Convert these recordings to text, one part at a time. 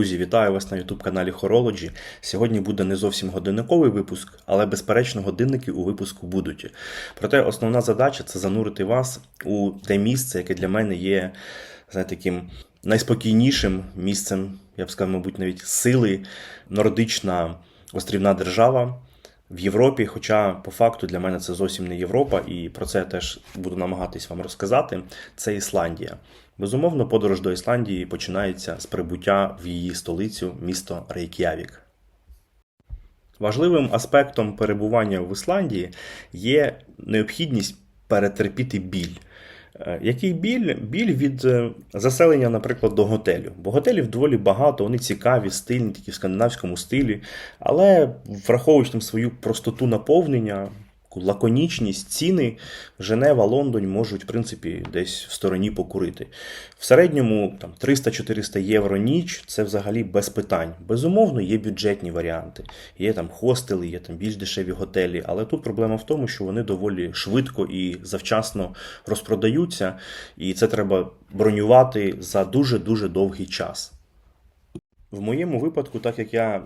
Друзі, вітаю вас на youtube каналі Horology. Сьогодні буде не зовсім годинниковий випуск, але безперечно годинники у випуску будуть. Проте основна задача це занурити вас у те місце, яке для мене є знаєте, таким найспокійнішим місцем, я б сказав, мабуть, навіть сили, нордична острівна держава. В Європі, хоча по факту для мене це зовсім не Європа, і про це я теж буду намагатись вам розказати. Це Ісландія. Безумовно, подорож до Ісландії починається з прибуття в її столицю, місто Рейк'явік. Важливим аспектом перебування в Ісландії є необхідність перетерпіти біль. Е, Який біль? Біль від е, заселення, наприклад, до готелю. Бо готелів доволі багато, вони цікаві, стильні, такі в скандинавському стилі, але враховуючи там свою простоту наповнення, лаконічність, ціни, Женева, Лондон можуть, в принципі, десь в стороні покурити. В середньому там 300-400 євро ніч це взагалі без питань. Безумовно, є бюджетні варіанти. Є там хостели, є там більш дешеві готелі, але тут проблема в тому, що вони доволі швидко і завчасно розпродаються, і це треба бронювати за дуже-дуже довгий час. В моєму випадку, так як я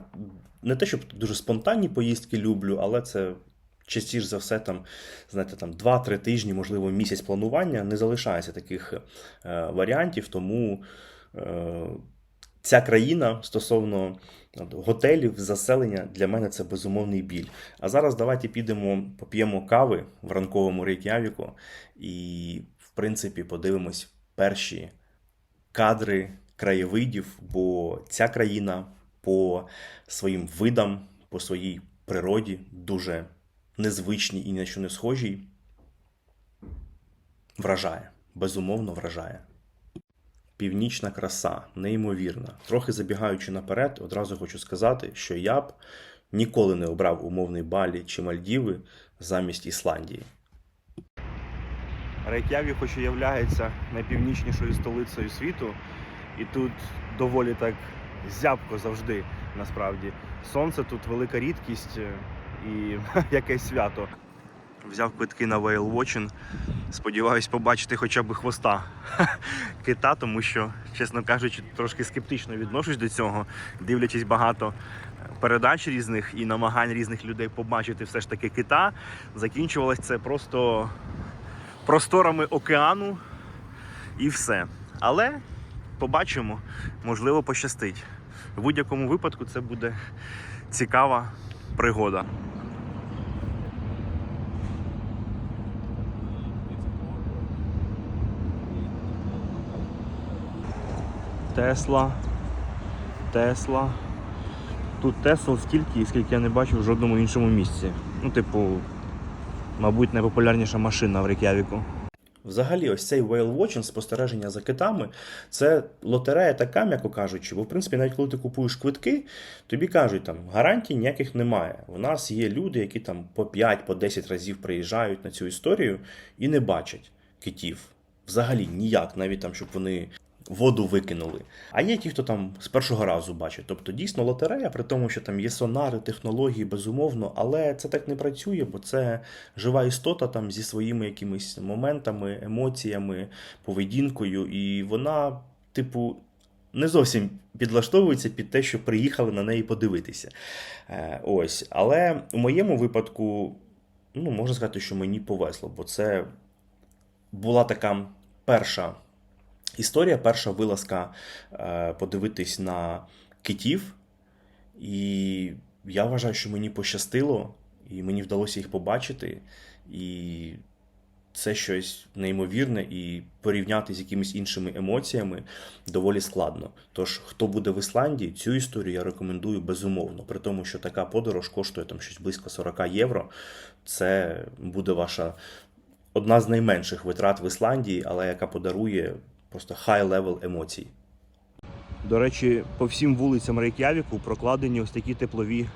не те, щоб дуже спонтанні поїздки люблю, але це частіше за все, там, знаєте, там 2-3 тижні, можливо, місяць планування, не залишається таких е, варіантів, тому е, ця країна стосовно от, готелів, заселення для мене це безумовний біль. А зараз давайте підемо, поп'ємо кави в ранковому Рейк'явіку і, в принципі, подивимось перші кадри краєвидів, бо ця країна по своїм видам, по своїй природі дуже незвичній і на що не схожій, вражає, безумовно вражає. Північна краса, неймовірна. Трохи забігаючи наперед, одразу хочу сказати, що я б ніколи не обрав умовний Балі чи Мальдіви замість Ісландії. Рейк'явік, хоч і найпівнічнішою столицею світу, і тут доволі так зябко завжди, насправді. Сонце тут велика рідкість і якесь свято. Взяв квитки на Whale Watching. Сподіваюсь побачити хоча б хвоста кита, тому що, чесно кажучи, трошки скептично відношусь до цього, дивлячись багато передач різних і намагань різних людей побачити все ж таки кита. Закінчувалось це просто просторами океану і все. Але побачимо, можливо, пощастить. В будь-якому випадку це буде цікава пригода. Тесла. Тесла. Тут Тесла стільки, скільки я не бачив в жодному іншому місці. Ну, типу, мабуть, найпопулярніша машина в Рейк'явіку. Взагалі, ось цей whale watching, спостереження за китами, це лотерея така, м'яко кажучи, бо в принципі, навіть коли ти купуєш квитки, тобі кажуть, там гарантій ніяких немає. У нас є люди, які там по 5 по 10 разів приїжджають на цю історію і не бачать китів. Взагалі ніяк, навіть там, щоб вони воду викинули. А є ті, хто там з першого разу бачить. Тобто дійсно лотерея, при тому, що там є сонари, технології, безумовно, але це так не працює, бо це жива істота там зі своїми якимись моментами, емоціями, поведінкою, і вона, типу. Не зовсім підлаштовується під те, що приїхали на неї подивитися. Е, ось. Але у моєму випадку, ну, можна сказати, що мені повезло, бо це була така перша історія, перша вилазка е, подивитись на китів. І я вважаю, що мені пощастило, і мені вдалося їх побачити. І це щось неймовірне, і порівняти з якимись іншими емоціями доволі складно. Тож, хто буде в Ісландії, цю історію я рекомендую безумовно. При тому, що така подорож коштує там щось близько 40 євро. Це буде ваша одна з найменших витрат в Ісландії, але яка подарує просто хай-левел емоцій. До речі, по всім вулицям Рейк'явіку прокладені ось такі теплові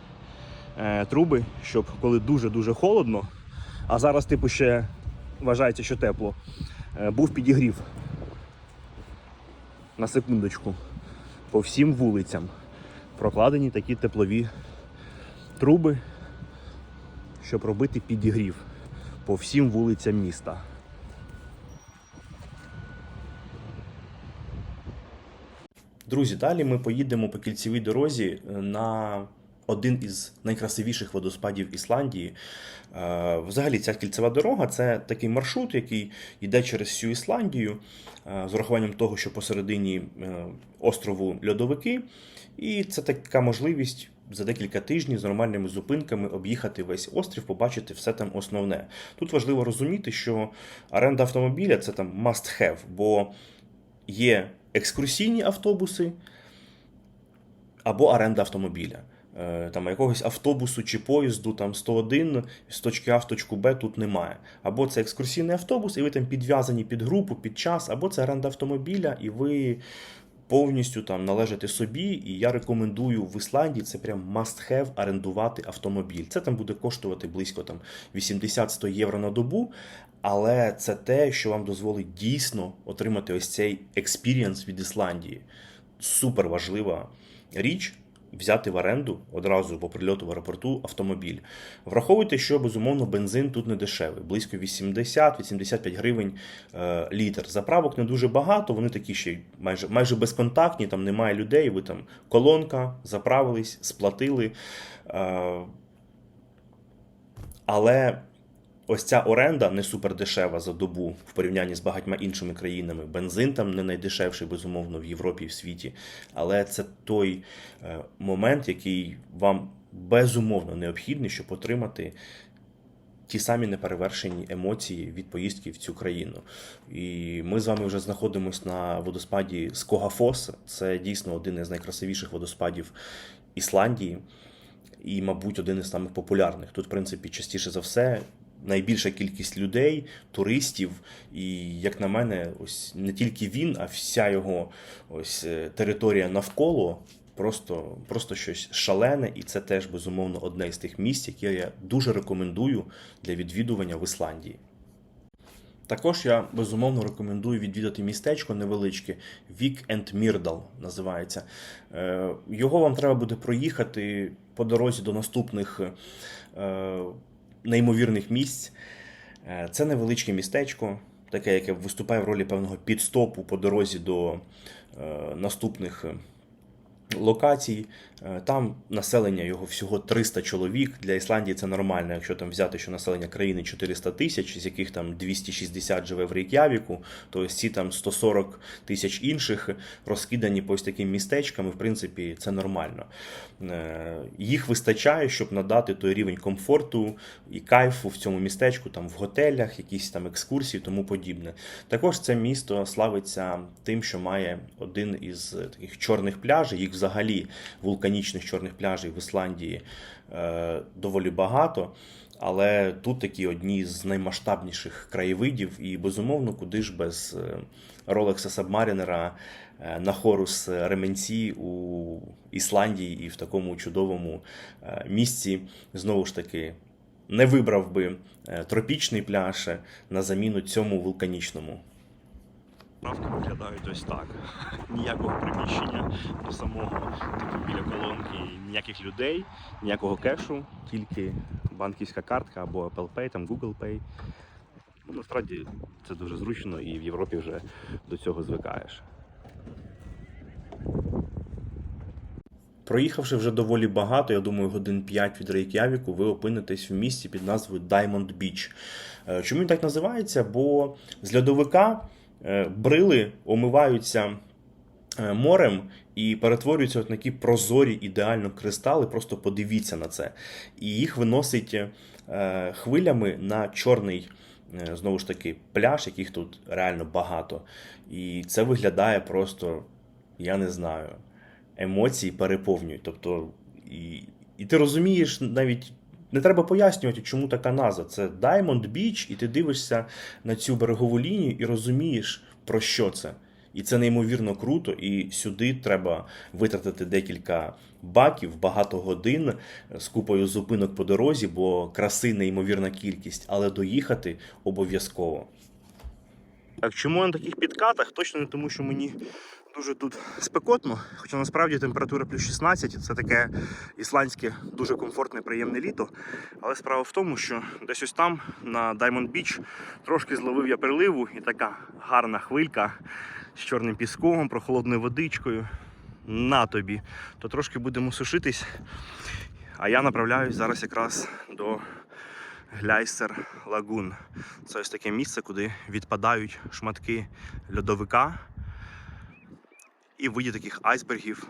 е, труби, щоб коли дуже-дуже холодно, а зараз, типу, ще вважається, що тепло, е, був підігрів. На секундочку. По всім вулицям прокладені такі теплові труби, щоб робити підігрів по всім вулицям міста. Друзі, далі ми поїдемо по кільцевій дорозі е, на один із найкрасивіших водоспадів Ісландії. Е, Взагалі, ця кільцева дорога це такий маршрут, який йде через всю Ісландію, е, з урахуванням того, що посередині острову льодовики. І це така можливість за декілька тижнів з нормальними зупинками об'їхати весь острів, побачити все там основне. Тут важливо розуміти, що оренда автомобіля це там must have, бо є екскурсійні автобуси або оренда автомобіля. Е, Там якогось автобусу чи поїзду там 101 з точки А в точку Б тут немає. Або це екскурсійний автобус, і ви там підв'язані під групу, під час, або це оренда автомобіля, і ви повністю там належати собі. І я рекомендую в Ісландії це прям must have орендувати автомобіль. Це там буде коштувати близько там 80-100 євро на добу. Але це те, що вам дозволить дійсно отримати ось цей експірієнс від Ісландії. Супер важлива річ взяти в оренду одразу по прильоту в аеропорту автомобіль. Враховуйте, що безумовно бензин тут не дешевий, близько 80-85 гривень е, літр. Заправок не дуже багато, вони такі ще майже, майже безконтактні, там немає людей, ви там колонка, заправились, сплатили. Е, але ось ця оренда не супер дешева за добу в порівнянні з багатьма іншими країнами. Бензин там не найдешевший, безумовно, в Європі і в світі. Але це той е, момент, який вам безумовно необхідний, щоб отримати. Ті самі неперевершені емоції від поїздки в цю країну. І ми з вами вже знаходимося на водоспаді Скогафос. Це дійсно один із найкрасивіших водоспадів Ісландії і, мабуть, один із самих популярних. Тут, в принципі, частіше за все. Найбільша кількість людей, туристів, і, як на мене, ось не тільки він, а вся його ось е, територія навколо просто, просто щось шалене, і це теж безумовно одне із тих місць, які я дуже рекомендую для відвідування в Ісландії. Також я безумовно рекомендую відвідати містечко невеличке Вік енд Мірдал називається. Е, Його вам треба буде проїхати по дорозі до наступних е, неймовірних місць. Е, Це невеличке містечко, таке, яке виступає в ролі певного підстопу по дорозі до е, наступних е, локацій. Е, Там населення його всього 300 чоловік. Для Ісландії це нормально, якщо там взяти, що населення країни 400 тисяч, з яких там 260 живе в Рейк'явіку, то ось ці там 140 тисяч інших розкидані по ось таким містечкам, і в принципі це нормально. Е, Їх вистачає, щоб надати той рівень комфорту і кайфу в цьому містечку, там в готелях, якісь там екскурсії, тому подібне. Також це місто славиться тим, що має один із таких чорних пляжів. Їх взагалі вулканічних чорних пляжів в Ісландії е, доволі багато. Але тут такі одні з наймасштабніших краєвидів, і безумовно, куди ж без е, Ролекса Сабмарінера е, на хорус Ременці у Ісландії і в такому чудовому місці знову ж таки не вибрав би тропічний пляж на заміну цьому вулканічному. Правки виглядають ось так. Ніякого приміщення до самого типу біля колонки, ніяких людей, ніякого кешу, тільки банківська картка або Apple Pay, там Google Pay. Ну, насправді це дуже зручно і в Європі вже до цього звикаєш. Проїхавши вже доволі багато, я думаю, годин 5 від Рейк'явіку, ви опинитесь в місті під назвою Diamond Beach. Е, Чому він так називається? Бо з льодовика брили омиваються е, морем і перетворюються от на такі прозорі ідеально кристали. Просто подивіться на це. І їх виносить е, хвилями на чорний. е, Знову ж таки, пляж, яких тут реально багато. І це виглядає просто, я не знаю, емоції переповнюють. Тобто, і, і ти розумієш навіть. Не треба пояснювати, чому така назва. Це Diamond Beach, і ти дивишся на цю берегову лінію і розумієш, про що це. І це неймовірно круто. І сюди треба витратити декілька баків, багато годин з купою зупинок по дорозі, бо краси неймовірна кількість, але доїхати обов'язково. Так, чому я на таких підкатах? Точно не тому, що мені дуже тут спекотно, хоча насправді температура плюс 16, це таке ісландське дуже комфортне, приємне літо. Але справа в тому, що десь ось там, на Diamond Beach, трошки зловив я приливу і така гарна хвилька з чорним піском, прохолодною водичкою. на тобі, то трошки будемо сушитись. А я направляюсь зараз якраз до Гляйсер Лагун. Це ось таке місце, куди відпадають шматки льодовика. І в виді таких айсбергів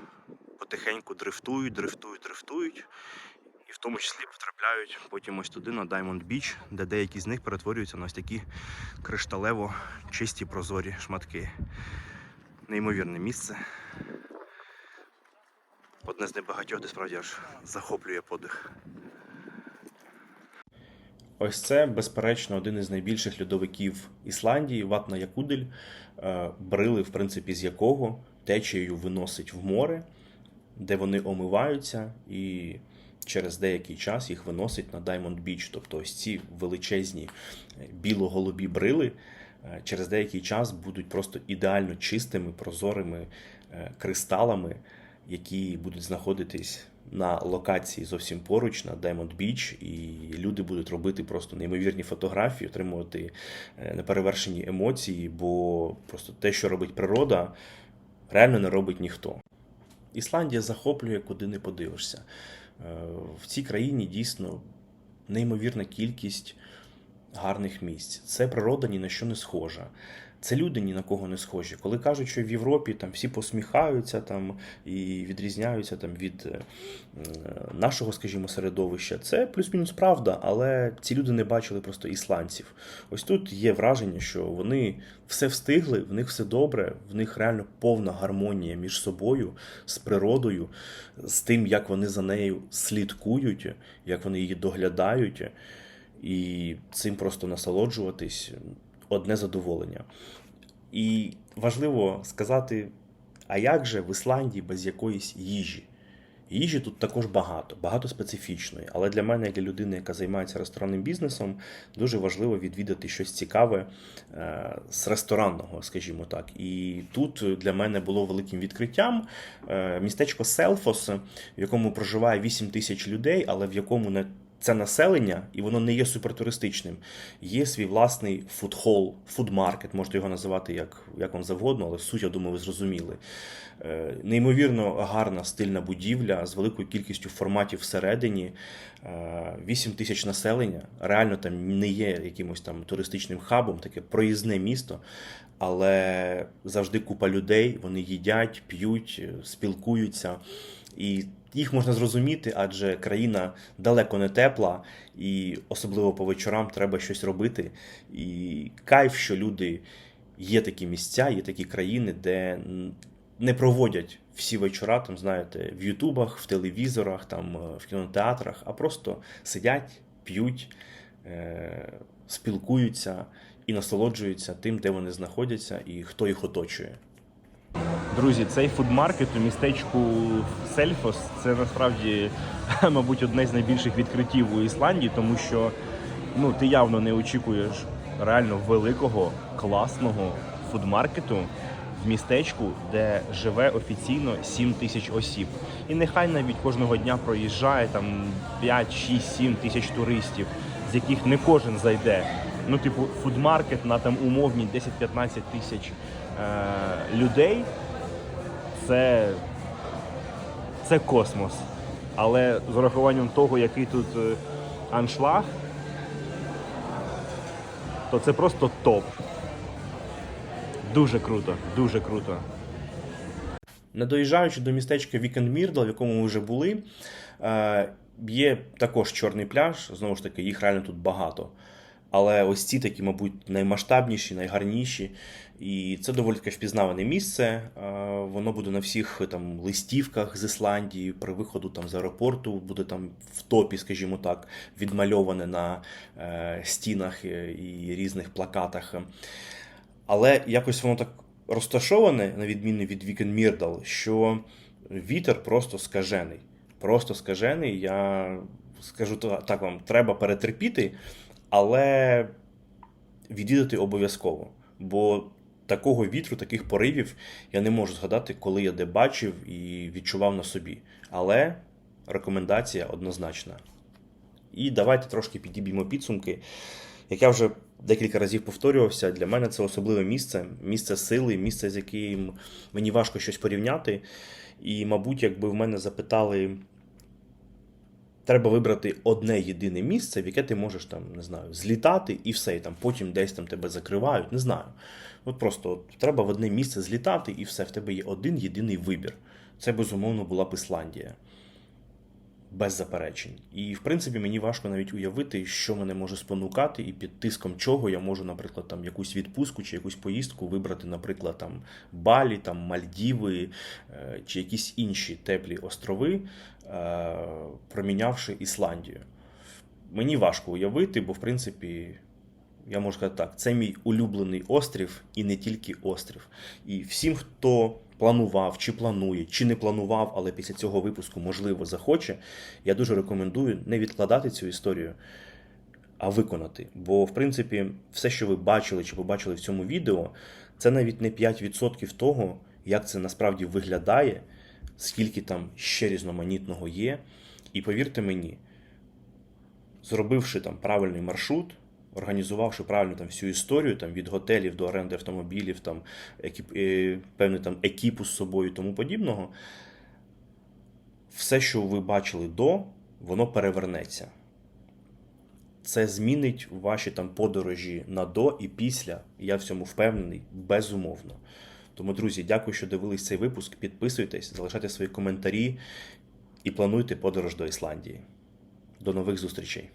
потихеньку дрифтують, дрифтують, дрифтують. І в тому числі потрапляють потім ось туди на Diamond Beach, де деякі з них перетворюються на ось такі кришталево чисті прозорі шматки. Неймовірне місце. Одне з небагатьох, де справді аж захоплює подих. Ось це, безперечно, один із найбільших льодовиків Ісландії, Ватна Якудель, е, брили, в принципі, з якого течією виносить в море, де вони омиваються, і через деякий час їх виносить на Diamond Beach. Тобто ось ці величезні е, біло-голубі брили е, через деякий час будуть просто ідеально чистими, прозорими кристалами, які будуть знаходитись на локації зовсім поруч на Diamond Beach, і люди будуть робити просто неймовірні фотографії, отримувати е, неперевершені емоції, бо просто те, що робить природа, реально не робить ніхто. Ісландія захоплює, куди не подивишся. Е, В цій країні дійсно неймовірна кількість гарних місць. Це природа ні на що не схожа. Це люди ні на кого не схожі. Коли кажуть, що в Європі там всі посміхаються там і відрізняються там від е, нашого, скажімо, середовища, це плюс-мінус правда, але ці люди не бачили просто ісландців. Ось тут є враження, що вони все встигли, в них все добре, в них реально повна гармонія між собою, з природою, з тим, як вони за нею слідкують, як вони її доглядають, і цим просто насолоджуватись одне задоволення. І важливо сказати, а як же в Ісландії без якоїсь їжі? Їжі тут також багато, багато специфічної. Але для мене, як для людини, яка займається ресторанним бізнесом, дуже важливо відвідати щось цікаве е, з ресторанного, скажімо так. І тут для мене було великим відкриттям е, містечко Селфос, в якому проживає 8 тисяч людей, але в якому не це населення, і воно не є супертуристичним. Є свій власний фудхол, фудмаркет, можете його називати як, як вам завгодно, але суть, я думаю, ви зрозуміли. Е, Неймовірно гарна стильна будівля з великою кількістю форматів всередині. Е, 8 тисяч населення. Реально там не є якимось там туристичним хабом, таке проїзне місто. Але завжди купа людей, вони їдять, п'ють, е, спілкуються. І їх можна зрозуміти, адже країна далеко не тепла, і особливо по вечорам треба щось робити. І кайф, що люди є такі місця, є такі країни, де не проводять всі вечора, там, знаєте, в Ютубах, в телевізорах, там, е, в кінотеатрах, а просто сидять, п'ють, е- спілкуються і насолоджуються тим, де вони знаходяться і хто їх оточує. Друзі, цей фудмаркет у містечку Сельфос це насправді, мабуть, одне з найбільших відкриттів у Ісландії, тому що ну, ти явно не очікуєш реально великого, класного фудмаркету в містечку, де живе офіційно 7 тисяч осіб. І нехай навіть кожного дня проїжджає там 5, 6, 7 тисяч туристів, з яких не кожен зайде. Ну, типу, фудмаркет на там умовні 10-15 тисяч е- людей це, це космос. Але з урахуванням того, який тут е, аншлаг, то це просто топ. Дуже круто, дуже круто. Не доїжджаючи до містечка Вікенд Мірдл, в якому ми вже були, е, є також чорний пляж. Знову ж таки, їх реально тут багато. Але ось ці такі, мабуть, наймасштабніші, найгарніші. І це доволі таке впізнаване місце. Воно буде на всіх там листівках з Ісландії, при виходу там з аеропорту буде там в топі, скажімо так, відмальоване на е, стінах е, і різних плакатах. Але якось воно так розташоване, на відміну від Вікен Мірдал, що вітер просто скажений. Просто скажений. Я скажу так вам, треба перетерпіти, але відвідати обов'язково. Бо такого вітру, таких поривів я не можу згадати, коли я де бачив і відчував на собі. Але рекомендація однозначна. І давайте трошки підіб'ємо підсумки. Як я вже декілька разів повторювався. Для мене це особливе місце, місце сили, місце, з яким мені важко щось порівняти. І, мабуть, якби в мене запитали, треба вибрати одне єдине місце, в яке ти можеш там, не знаю, злітати і все, і там потім десь там тебе закривають, не знаю. От просто от, треба в одне місце злітати, і все, в тебе є один єдиний вибір. Це безумовно була б Ісландія. Без заперечень. І, в принципі, мені важко навіть уявити, що мене може спонукати, і під тиском чого я можу, наприклад, там якусь відпустку чи якусь поїздку вибрати, наприклад, там Балі, там Мальдіви е, чи якісь інші теплі острови, е, промінявши Ісландію. Мені важко уявити, бо в принципі. Я можу сказати так, це мій улюблений острів і не тільки острів. І всім, хто планував, чи планує, чи не планував, але після цього випуску, можливо, захоче, я дуже рекомендую не відкладати цю історію, а виконати. Бо, в принципі, все, що ви бачили чи побачили в цьому відео, це навіть не 5% того, як це насправді виглядає, скільки там ще різноманітного є. І повірте мені, зробивши там правильний маршрут, організувавши правильно там всю історію, там від готелів до оренди автомобілів, там екіп, е, певний там екіпу з собою і тому подібного, все, що ви бачили до, воно перевернеться. Це змінить ваші там подорожі на до і після. Я в цьому впевнений, безумовно. Тому, друзі, дякую, що дивились цей випуск. Підписуйтесь, залишайте свої коментарі і плануйте подорож до Ісландії. До нових зустрічей!